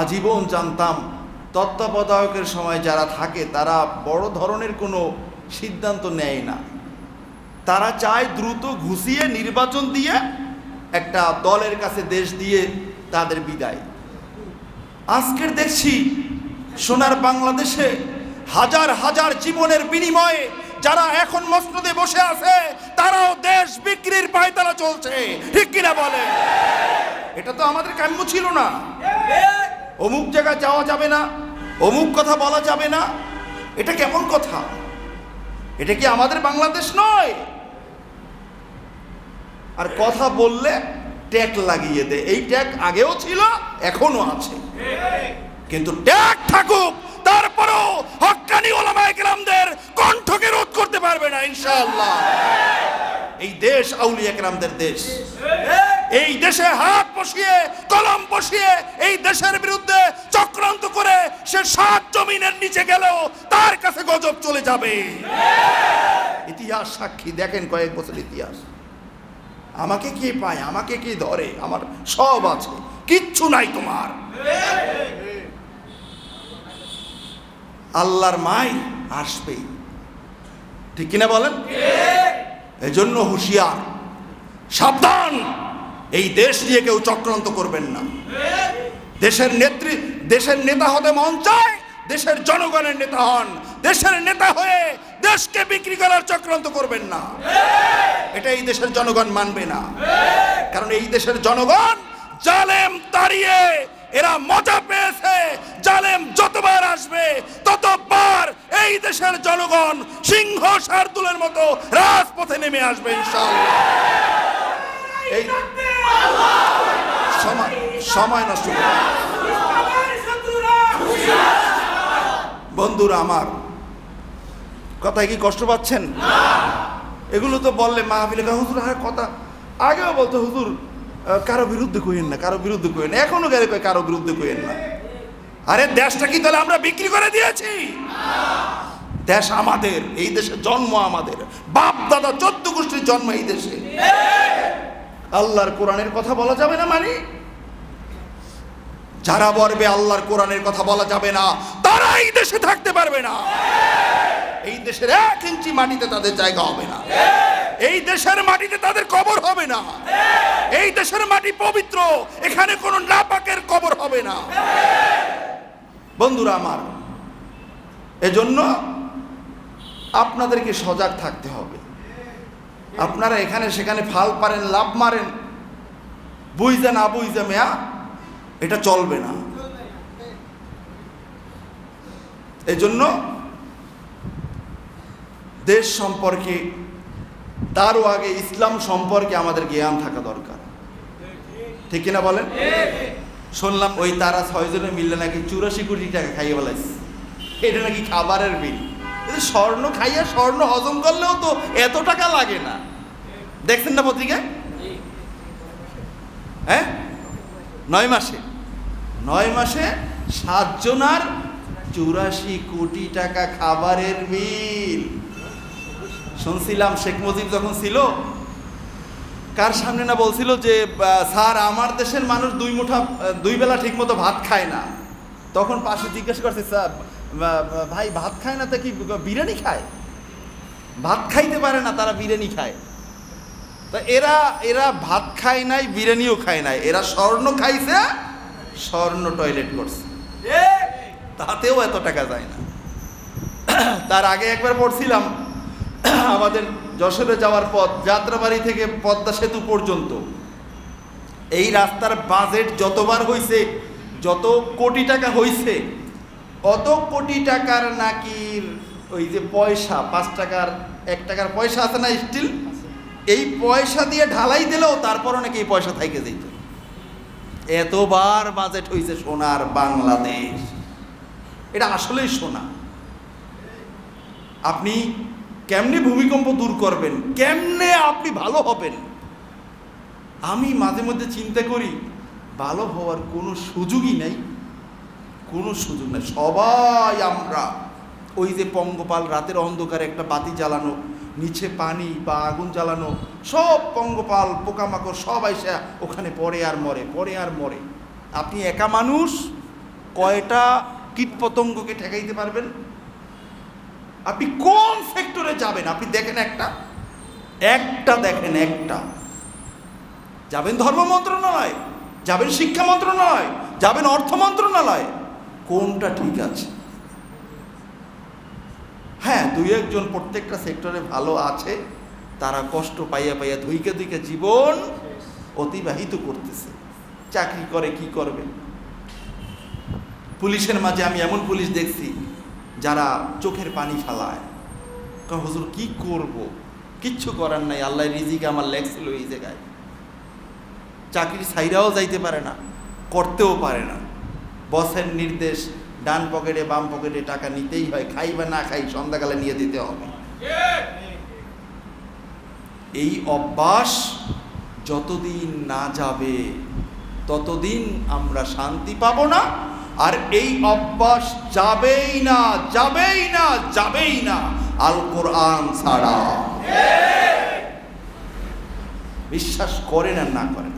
আজীবন জানতাম, তত্ত্বাবধায়কের সময় যারা থাকে, তারা বড় ধরনের কোনো সিদ্ধান্ত নেয় না। তারা চায় দ্রুত ঘুষিয়ে, নির্বাচন দিয়ে একটা দলের কাছে দেশ দিয়ে তাদের বিদায়। আজকের দেখছি, সোনার বাংলাদেশে হাজার হাজার জীবনের বিনিময়ে যারা এখন মসনদে বসে আছে, তারাও দেশ বিক্রির পায়তারা চলছে। ঠিক কিনা বলে এটা তো আমাদের কাম্য ছিল না। অমুক জায়গায় যাওয়া যাবে না, অমুক কথা বলা যাবে না। এটা কেমন কথা? এটা কি আমাদের বাংলাদেশ নয়? আর কথা বললে ট্যাগ লাগিয়ে দে। এই ট্যাগ আগেও ছিল এখনও আছে। কিন্তু ট্যাগ থাকুক, তারপরও হক্কানি ওলামায়ে কেরামদের কণ্ঠকে রোধ করতে পারবে না, ইনশাআল্লাহ। এই দেশ, আউলিয়া কেরামদের দেশ। এই দেশে হাত বসিয়ে বসিয়ে এই দেশের বিরুদ্ধে চক্রান্ত করে সে সাত জমিনের নিচে গেলেও তার কাছে গজব চলে যাবে। ইতিহাস সাক্ষী দেখেন কয়েক বছর ইতিহাস। আমাকে কে পায় আমাকে কে ধরে আমার সব আছে কিচ্ছু নাই তোমার। আল্লাহর মাই আসবেই ঠিক কিনা বলেন? এজন্য হুঁশিয়ার সাবধান। এই দেশ নিয়ে কেউ চক্রান্ত করবেন না। দেশের নেত্রী, দেশের নেতা হতে মন চায়, দেশের জনগণের নেতা হন। দেশের নেতা হয়ে দেশকে বিক্রি করার চক্রান্ত করবেন না। এটা এই দেশের জনগণ মানবে না। কারণ এই দেশের জনগণ জালেম তাড়িয়ে, এরা মজা পেয়েছে। জালেম যতবার আসবে, ততবার এই দেশের জনগণ সিংহ শার্দুলের মতো রাজপথে নেমে আসবে, ইনশাআল্লাহ। এই সময় নষ্ট বন্ধুরা আমার কথায় কি কষ্ট পাচ্ছেন? এগুলো তো বললে মাহফিলে কয়, হুজুর আর কথা আগেও বলতো হুজুর কারও বিরুদ্ধে কইেন না কারও বিরুদ্ধে কইেন না। এখনও গেলে কয় কারও বিরুদ্ধে কইেন না। আরে দেশটা কি তাহলে আমরা বিক্রি করে দিয়েছি? দেশ আমাদের এই দেশে জন্ম আমাদের। বাপ দাদা চোদ্দ গোষ্ঠীর জন্ম এই দেশে। আল্লাহর কোরআনের কথা বলা যাবে না মানে? যারা বলবে আল্লাহর কোরআনের কথা বলা যাবে না তারা এই দেশে থাকতে পারবে না। এই দেশের এক ইঞ্চি মাটিতে তাদের জায়গা হবে না। এই দেশের মাটিতে তাদের কবর হবে না। এই দেশের মাটি পবিত্র, এখানে কোনো নাপাকের কবর হবে না। বন্ধুরা আমার, এজন্য আপনাদেরকে সজাগ থাকতে হবে। আপনারা এখানে সেখানে ফাল পারেন, লাভ মারেন। বুঝতে না বুঝতে মেয়া এটা চলবে না। এই জন্য দেশ সম্পর্কে তারও আগে ইসলাম সম্পর্কে আমাদের জ্ঞান থাকা দরকার। ঠিক কিনা বলেন? শুনলাম ওই তারা ছয়জনে মিললে নাকি চুরাশি কোটি টাকা খাইয়ে ফেলাইছে। এটা নাকি খাবারের বিল। স্বর্ণ খাইয়া স্বর্ণ হজম করলেও তো এত টাকা লাগে না। দেখছেন না পত্রিকায়? হ্যাঁ? নয় মাসে। নয় মাসে সাতজনার চুরাশি কোটি টাকা খাবারের বিল শুনছিলাম শেখ মুজিব যখন ছিল, কার সামনে না বলছিল যে স্যার, আমার দেশের মানুষ দুই মুঠা দুই বেলা ঠিক মতো ভাত খায় না। তখন পাশে জিজ্ঞেস করছে, স্যার ভাই, ভাত খায় না তা কি বিরিয়ানি খায়? ভাত খাইতে পারে না, তারা বিরিয়ানি খায়। তা এরা এরা ভাত খায় নাই, বিরিয়ানিও খায় নাই। এরা স্বর্ণ খাইছে স্বর্ণ টয়লেট করছে। তাতেও এত টাকা যায় না। তার আগে একবার পড়ছিলাম আমাদের যশোরে যাওয়ার পথ যাত্রাবাড়ি থেকে পদ্মা সেতু পর্যন্ত। এই রাস্তার বাজেট যতবার হইছে যত কোটি টাকা হইছে অত কোটি টাকার নাকি ওই যে পয়সা পাঁচ টাকার এক টাকার পয়সা আছে না স্টিল এই পয়সা দিয়ে ঢালাই দিলেও তারপরও নাকি এই পয়সা থাইকে যেত। এতবার বাজেট হয়েছে সোনার বাংলাদেশ। এটা আসলেই সোনা। আপনি কেমনে ভূমিকম্প দূর করবেন? কেমনে আপনি ভালো হবেন? আমি মাঝে মধ্যে চিন্তা করি, ভালো হওয়ার কোনো সুযোগই নাই। কোনো সুযোগ নাই। সবাই আমরা, ওই যে পঙ্গপাল রাতের অন্ধকারে একটা বাতি জ্বালানো নিচে পানি বা আগুন জ্বালানো, সব পঙ্গপাল, পোকামাকড় সব এসে ওখানে পড়ে আর মরে, পড়ে আর মরে। আপনি একা মানুষ, কয়টা কীটপতঙ্গকে ঠেকাইতে পারবেন? আপনি কোন সেক্টরে যাবেন? আপনি দেখেন একটা। একটা দেখেন একটা। যাবেন ধর্ম মন্ত্রণালয়, যাবেন শিক্ষা মন্ত্রণালয়, যাবেন অর্থ মন্ত্রণালয়। কোনটা ঠিক আছে? হ্যাঁ দুই একজন প্রত্যেকটা সেক্টরে ভালো আছে, তারা কষ্ট পাইয়া পাইয়া ধুইকে ধুইকে জীবন অতিবাহিত করতেছে। চাকরি করে, কি করবে? পুলিশের মাঝে আমি এমন পুলিশ দেখছি, যারা চোখের পানি ফালায়। কারণ হুজুর, কি করব? কিচ্ছু করার নাই, আল্লাহ রিজিকে আমার লেগছিল এই জায়গায়। চাকরি সাইরাও যাইতে পারে না, করতেও পারে না। বসের নির্দেশ ডান পকেটে বাম পকেটে টাকা নিতেই হয় খাই বা না খাই সন্ধ্যাকালে নিয়ে দিতে হবে। এই অভ্যাস যতদিন না যাবে ততদিন আমরা শান্তি পাব না আর এই অভ্যাস যাবেই না যাবেই না যাবেই না আল কোরআন ছাড়া। বিশ্বাস করেন আর না করেন।